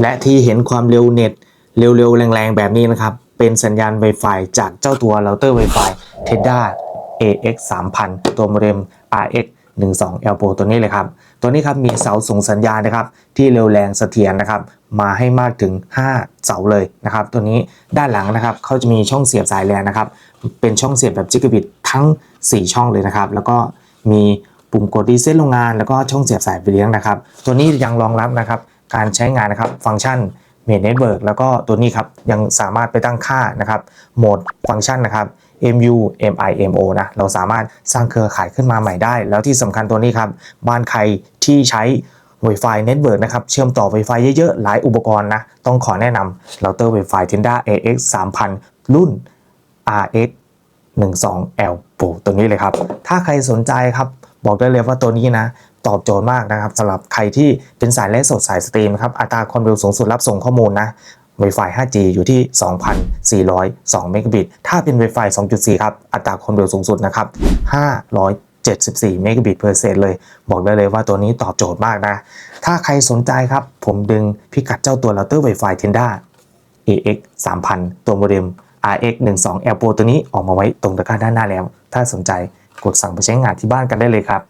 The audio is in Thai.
และที่เห็นความเร็วเน็ตเร็วๆ แรงๆ แบบนี้นะครับ เป็นสัญญาณ Wi-Fi จากเจ้าตัวเราเตอร์ Wi-Fi Teda AX 3000ตัวโมเด็ม RX 12 LPO ตัวนี้เลยครับ ตัวนี้ครับมีเสาส่งสัญญาณนะครับ ที่เร็วแรงเสถียรนะครับ มาให้มากถึง 5 เสาเลยนะครับ ตัวนี้ด้านหลังนะครับเขาจะมีช่องเสียบสายแลนนะครับ เป็นช่องเสียบแบบจิกบิตทั้ง 4 ช่องเลยนะครับ แล้วก็มีปุ่มกดรีเซ็ตโรงงาน แล้วก็ช่องเสียบสายไปเลี้ยงนะครับ ตัวนี้ยังรองรับนะครับ การใช้งานนะครับฟังก์ชันเมดเน็ตเวิร์กแล้วก็ตัวนี้ครับยังสามารถไปตั้งค่านะครับโหมดฟังก์ชันนะครับ MU MIMO นะเราสามารถสร้างเครือข่ายขึ้นมาใหม่ได้ แล้วที่สำคัญตัวนี้ครับ บ้านใครที่ใช้ Wi-Fi Network นะครับเชื่อมต่อ Wi-Fi เยอะๆ หลายอุปกรณ์นะ ต้องขอแนะนำเราเตอร์ Wi-Fi Tenda AX 3000 รุ่น RX 12 L Pro ตัวนี้เลยครับ ถ้าใครสนใจครับ บอกได้เลยว่าตัวนี้นะ ตอบโจทย์มากนะครับสำหรับใครที่เป็นสายไลฟ์สดสายสตรีมครับอัตราความเร็วสูงสุดรับส่งข้อมูลนะ Wi-Fi 5G อยู่ที่ 2,402 เมกะบิต ถ้าเป็น Wi-Fi 2.4 ครับ อัตราความเร็วสูงสุดนะครับ 574 เมกะบิตเพอร์เซนต์เลย บอกได้เลยว่าตัวนี้ตอบโจทย์มากนะ ถ้าใครสนใจครับ ผมดึงพิกัดเจ้าตัวเราเตอร์ Wi-Fi Tenda AX 3000 ตัวโมเด็ม RX 12 L Pro ตัวนี้ออกมาไว้ตรงตะกร้าด้านหน้าแล้ว ถ้าสนใจกดสั่งไปใช้งานที่บ้านกันได้เลยครับ